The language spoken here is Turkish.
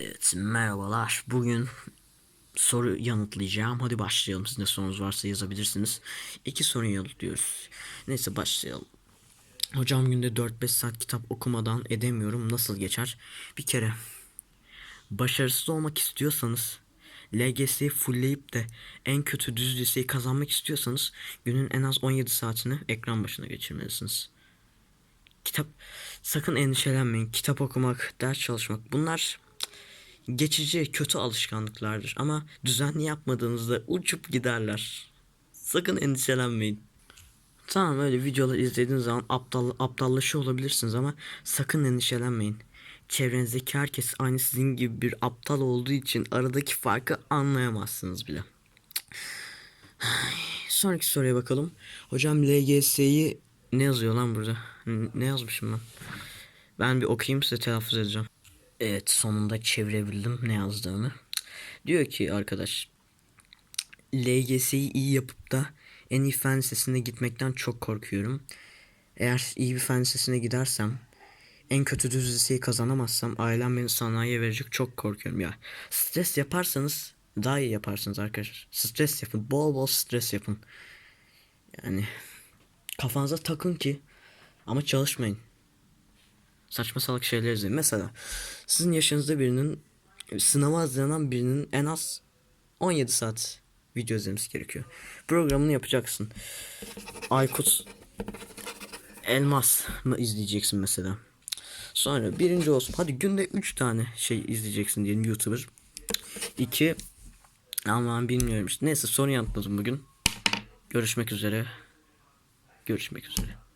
Evet, merhabalar. Bugün soru yanıtlayacağım. Hadi başlayalım. Sizin de sorunuz varsa yazabilirsiniz. İki soru yanıtlıyoruz. Neyse başlayalım. Hocam günde 4-5 saat kitap okumadan edemiyorum. Nasıl geçer? Bir kere başarısız olmak istiyorsanız LGS'yi fullleyip de en kötü düz liseyi kazanmak istiyorsanız günün en az 17 saatini ekran başına geçirmelisiniz. Kitap sakın endişelenmeyin. Kitap okumak, ders çalışmak bunlar geçici kötü alışkanlıklardır ama düzenli yapmadığınızda uçup giderler. Sakın endişelenmeyin. Tamam öyle videolar izlediğiniz zaman aptal aptallaşıyor olabilirsiniz ama sakın endişelenmeyin. Çevrenizdeki herkes aynı sizin gibi bir aptal olduğu için aradaki farkı anlayamazsınız bile. Sonraki soruya bakalım. Hocam LGS'yi ne yazıyor lan burada? Ne yazmışım ben? Ben bir okuyayım size telaffuz edeceğim. Evet sonunda çevirebildim ne yazdığını. Diyor ki arkadaş LGS'yi iyi yapıp da en iyi fen lisesine gitmekten çok korkuyorum. Eğer iyi bir fen lisesine gidersem en kötü düz liseyi kazanamazsam ailem beni sanayiye verecek çok korkuyorum ya. Stres yaparsanız daha iyi yaparsınız arkadaşlar. Stres yapın. Bol bol stres yapın. Yani kafanıza takın ki ama çalışmayın. Saçma salak şeyler izleyin. Mesela sizin yaşınızda birinin sınava hazırlanan birinin en az 17 saat video izlemesi gerekiyor. Programını yapacaksın. Aykut Elmas mı izleyeceksin mesela. Sonra birinci olsun. Hadi günde 3 tane şey izleyeceksin diyelim YouTuber. 2 Aman bilmiyorum işte. Neyse soru yanıtladım bugün. Görüşmek üzere. Görüşmek üzere.